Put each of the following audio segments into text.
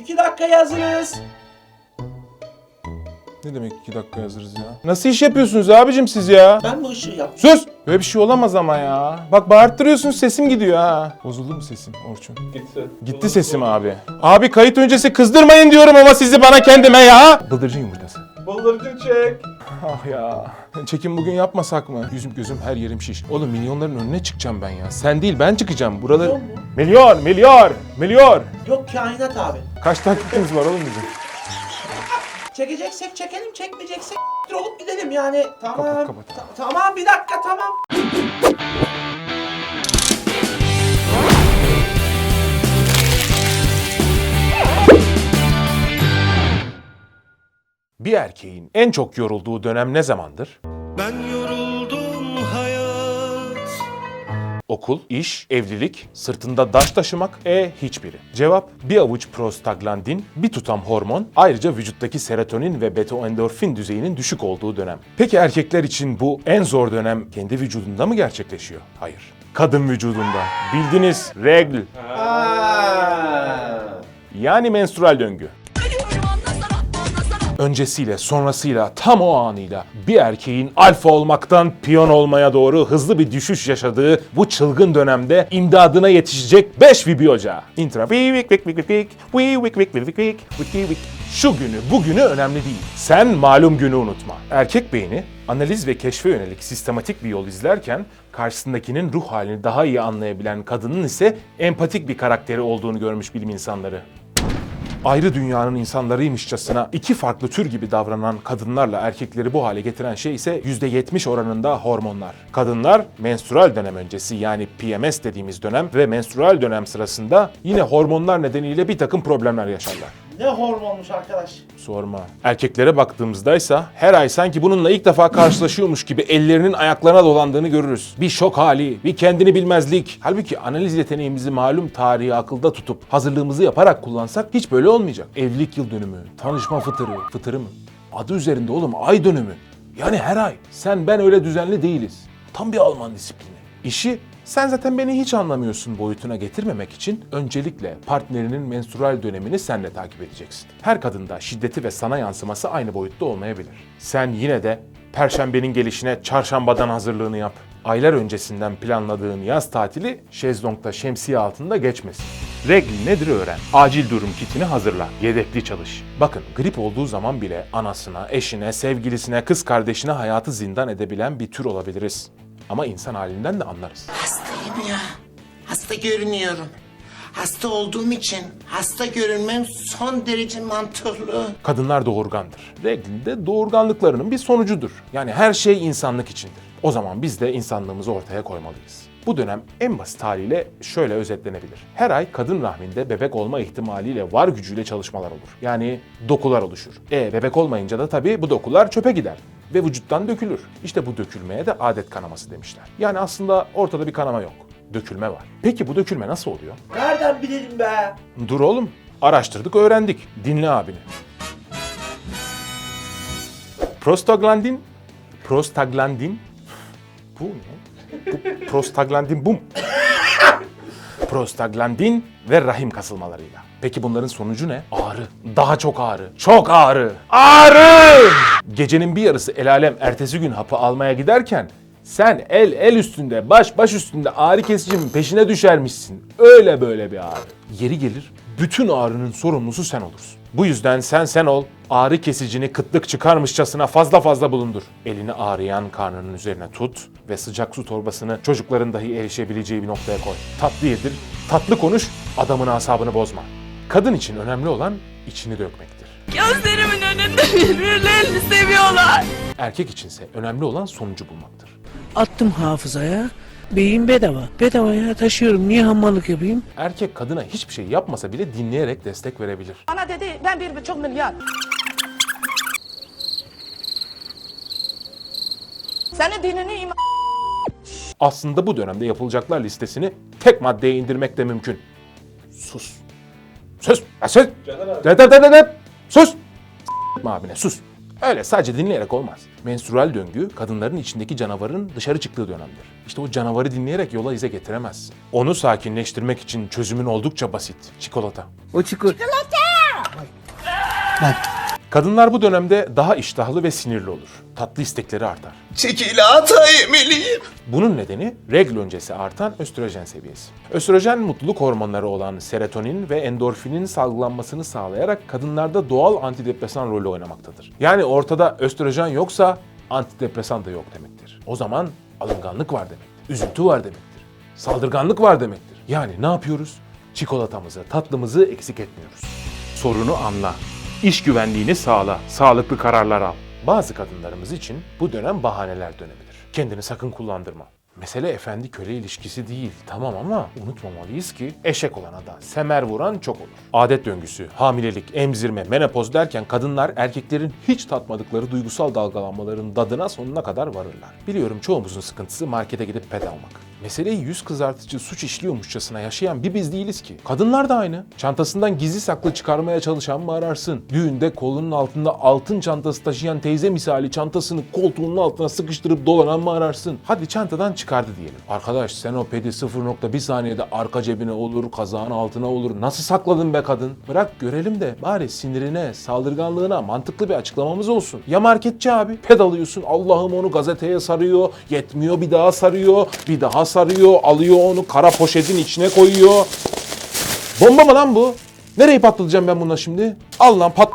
İki dakikaya hazırız. Ne demek iki dakika hazırız ya? Nasıl iş yapıyorsunuz abicim siz ya? Ben bu ışığı yaptım. Sus! Böyle bir şey olamaz ama ya. Bak bağırttırıyorsun sesim gidiyor ha. Bozuldu mu sesim Orçun? Gitti. Gitti sesim abi. Abi kayıt öncesi kızdırmayın diyorum ama sizi bana kendime ya. Bıldırcın yumurtası. Bıldırcın çek. Ah ya. Çekim bugün yapmasak mı? Yüzüm gözüm her yerim şiş. Oğlum milyonların önüne çıkacağım ben ya. Sen değil ben çıkacağım. Buraları... Milyon mu? Milyon, milyon, milyon. Yok kainat abi. Kaç takipçimiz var oğlum bizim? Çekeceksek çekelim, çekmeyeceksek olup gidelim yani. Tamam. Kapat, kapat. Ta- tamam bir dakika tamam. Bir erkeğin en çok yorulduğu dönem ne zamandır? Ben yoruldum hayat Okul, iş, evlilik, sırtında daş taşımak, e hiçbiri. Cevap bir avuç prostaglandin, bir tutam hormon, ayrıca vücuttaki serotonin ve beta-endorfin düzeyinin düşük olduğu dönem. Peki erkekler için bu en zor dönem kendi vücudunda mı gerçekleşiyor? Hayır. Kadın vücudunda. Bildiniz, regl. Yani menstrual döngü öncesiyle, sonrasıyla, tam o anıyla bir erkeğin alfa olmaktan piyon olmaya doğru hızlı bir düşüş yaşadığı bu çılgın dönemde imdadına yetişecek 5 Vibi Hoca. Intra şu günü, bugünü önemli değil. Sen malum günü unutma. Erkek beyni analiz ve keşfe yönelik sistematik bir yol izlerken karşısındakinin ruh halini daha iyi anlayabilen kadının ise empatik bir karakteri olduğunu görmüş bilim insanları ayrı dünyanın insanlarıymışçasına iki farklı tür gibi davranan kadınlarla erkekleri bu hale getiren şey ise %70 oranında hormonlar. Kadınlar menstrual dönem öncesi yani PMS dediğimiz dönem ve menstrual dönem sırasında yine hormonlar nedeniyle bir takım problemler yaşarlar. Ne hormonmuş arkadaş. Sorma. Erkeklere baktığımızda ise her ay sanki bununla ilk defa karşılaşıyormuş gibi ellerinin ayaklarına dolandığını görürüz. Bir şok hali, bir kendini bilmezlik. Halbuki analiz yeteneğimizi malum tarihi akılda tutup hazırlığımızı yaparak kullansak hiç böyle olmayacak. Evlilik yıl dönümü, tanışma fıtırı, fıtırı mı? Adı üzerinde oğlum ay dönümü. Yani her ay. Sen ben öyle düzenli değiliz. Tam bir Alman disiplini. İşi sen zaten beni hiç anlamıyorsun boyutuna getirmemek için öncelikle partnerinin menstrual dönemini sen de takip edeceksin. Her kadında şiddeti ve sana yansıması aynı boyutta olmayabilir. Sen yine de perşembenin gelişine çarşambadan hazırlığını yap. Aylar öncesinden planladığın yaz tatili şezlongda şemsiye altında geçmesin. Regl nedir öğren. Acil durum kitini hazırla. Yedekli çalış. Bakın grip olduğu zaman bile anasına, eşine, sevgilisine, kız kardeşine hayatı zindan edebilen bir tür olabiliriz. Ama insan halinden de anlarız. Hastayım ya. Hasta görünüyorum. Hasta olduğum için hasta görünmem son derece mantıklı. Kadınlar doğurgandır. Regl de doğurganlıklarının bir sonucudur. Yani her şey insanlık içindir. O zaman biz de insanlığımızı ortaya koymalıyız. Bu dönem en basit haliyle şöyle özetlenebilir. Her ay kadın rahminde bebek olma ihtimaliyle var gücüyle çalışmalar olur. Yani dokular oluşur. E bebek olmayınca da tabii bu dokular çöpe gider ve vücuttan dökülür. İşte bu dökülmeye de adet kanaması demişler. Yani aslında ortada bir kanama yok. Dökülme var. Peki bu dökülme nasıl oluyor? Nereden bilelim be? Dur oğlum. Araştırdık, öğrendik. Dinle abini. Prostaglandin, prostaglandin, bu ne? Bu, prostaglandin bu mu? Prostaglandin ve rahim kasılmalarıyla. Peki bunların sonucu ne? Ağrı. Daha çok ağrı. Çok ağrı. Ağrı! Gecenin bir yarısı el alem ertesi gün hapı almaya giderken sen el el üstünde, baş baş üstünde ağrı kesicinin peşine düşermişsin. Öyle böyle bir ağrı. Yeri gelir bütün ağrının sorumlusu sen olursun. Bu yüzden sen sen ol, ağrı kesicini kıtlık çıkarmışçasına fazla fazla bulundur. Elini ağrıyan karnının üzerine tut ve sıcak su torbasını çocukların dahi erişebileceği bir noktaya koy. Tatlı yedir, tatlı konuş, adamın asabını bozma. Kadın için önemli olan içini dökmektir. Gözlerimin önünde birbirlerini seviyorlar. Erkek içinse önemli olan sonucu bulmaktır. Attım hafızaya. Beyin bedava. Bedavaya taşıyorum. Niye hammallık yapayım? Erkek kadına hiçbir şey yapmasa bile dinleyerek destek verebilir. Bana dedi ben bir buçuk milyar. Senin dinini iman... Aslında bu dönemde yapılacaklar listesini tek maddeye indirmek de mümkün. Sus. Sus. Ya sus. De, de, de, de, de. Sus. Abine sus. Öyle sadece dinleyerek olmaz. Menstrual döngü kadınların içindeki canavarın dışarı çıktığı dönemdir. İşte o canavarı dinleyerek yola ize getiremezsin. Onu sakinleştirmek için çözümün oldukça basit. Çikolata. O çikolata. Kadınlar bu dönemde daha iştahlı ve sinirli olur. Tatlı istekleri artar. Çekilata yemeliyim. Bunun nedeni regl öncesi artan östrojen seviyesi. Östrojen mutluluk hormonları olan serotonin ve endorfinin salgılanmasını sağlayarak kadınlarda doğal antidepresan rolü oynamaktadır. Yani ortada östrojen yoksa antidepresan da yok demektir. O zaman alınganlık var demektir. Üzüntü var demektir. Saldırganlık var demektir. Yani ne yapıyoruz? Çikolatamızı, tatlımızı eksik etmiyoruz. Sorunu anla. İş güvenliğini sağla. Sağlıklı kararlar al. Bazı kadınlarımız için bu dönem bahaneler dönemidir. Kendini sakın kullandırma. Mesele efendi köle ilişkisi değil. Tamam ama unutmamalıyız ki eşek olana da semer vuran çok olur. Adet döngüsü, hamilelik, emzirme, menopoz derken kadınlar erkeklerin hiç tatmadıkları duygusal dalgalanmaların dadına sonuna kadar varırlar. Biliyorum çoğumuzun sıkıntısı markete gidip pet almak. Meseleyi yüz kızartıcı suç işliyormuşçasına yaşayan bir biz değiliz ki. Kadınlar da aynı. Çantasından gizli saklı çıkarmaya çalışan mı ararsın? Düğünde kolunun altında altın çantası taşıyan teyze misali çantasını koltuğunun altına sıkıştırıp dolanan mı ararsın? Hadi çantadan çıkardı diyelim. Arkadaş sen o pedi 0.1 saniyede arka cebine olur, kazağın altına olur. Nasıl sakladın be kadın? Bırak görelim de bari sinirine, saldırganlığına mantıklı bir açıklamamız olsun. Ya marketçi abi ped alıyorsun Allah'ım onu gazeteye sarıyor, yetmiyor bir daha sarıyor, bir daha sarıyor, alıyor onu kara poşetin içine koyuyor. Bomba mı lan bu? Nereye patlatacağım ben bununla şimdi? Al lan pat...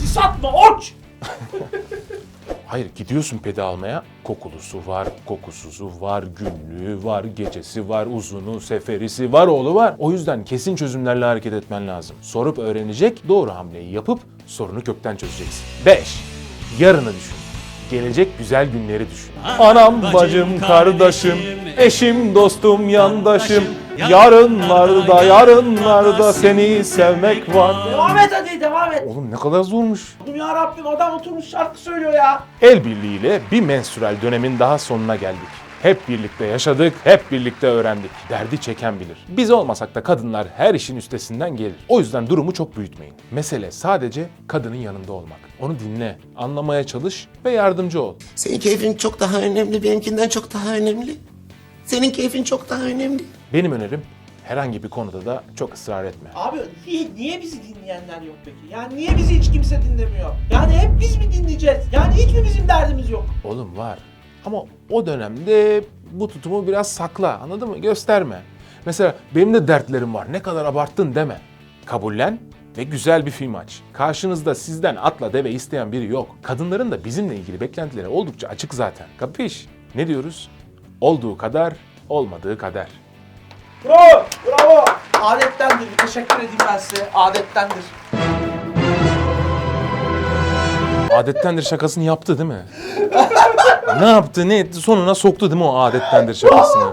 Sis atma oç. Hayır gidiyorsun pedi almaya. Kokulusu var, kokusuzu var, günlüğü var, gecesi var, uzunu, seferisi var, oğlu var. O yüzden kesin çözümlerle hareket etmen lazım. Sorup öğrenecek, doğru hamleyi yapıp sorunu kökten çözeceksin. 5. Yarını düşün. Gelecek güzel günleri düşün. Anam, bacım, kardeşim, eşim, dostum, yandaşım. Yarınlarda, yarınlarda seni sevmek var. Devam et hadi devam et. Oğlum ne kadar zormuş. Oğlum ya Rabbim adam oturmuş şarkı söylüyor ya. El birliğiyle bir menstrüel dönemin daha sonuna geldik. Hep birlikte yaşadık, hep birlikte öğrendik. Derdi çeken bilir. Biz olmasak da kadınlar her işin üstesinden gelir. O yüzden durumu çok büyütmeyin. Mesele sadece kadının yanında olmak. Onu dinle, anlamaya çalış ve yardımcı ol. Senin keyfin çok daha önemli, benimkinden çok daha önemli. Senin keyfin çok daha önemli. Benim önerim herhangi bir konuda da çok ısrar etme. Abi niye, niye bizi dinleyenler yok peki? Yani niye bizi hiç kimse dinlemiyor? Yani hep biz mi dinleyeceğiz? Yani hiç mi bizim derdimiz yok? Oğlum var. Ama o dönemde bu tutumu biraz sakla. Anladın mı? Gösterme. Mesela benim de dertlerim var. Ne kadar abarttın deme. Kabullen ve güzel bir film aç. Karşınızda sizden atla deve isteyen biri yok. Kadınların da bizimle ilgili beklentileri oldukça açık zaten. Kapış? Ne diyoruz? Olduğu kadar, olmadığı kadar. Bravo, bravo. Adettendir. Bir teşekkür edeyim ben size. Adettendir. Adettendir şakasını yaptı değil mi? ne yaptı, ne etti? Sonuna soktu değil mi o adettendir şakasını?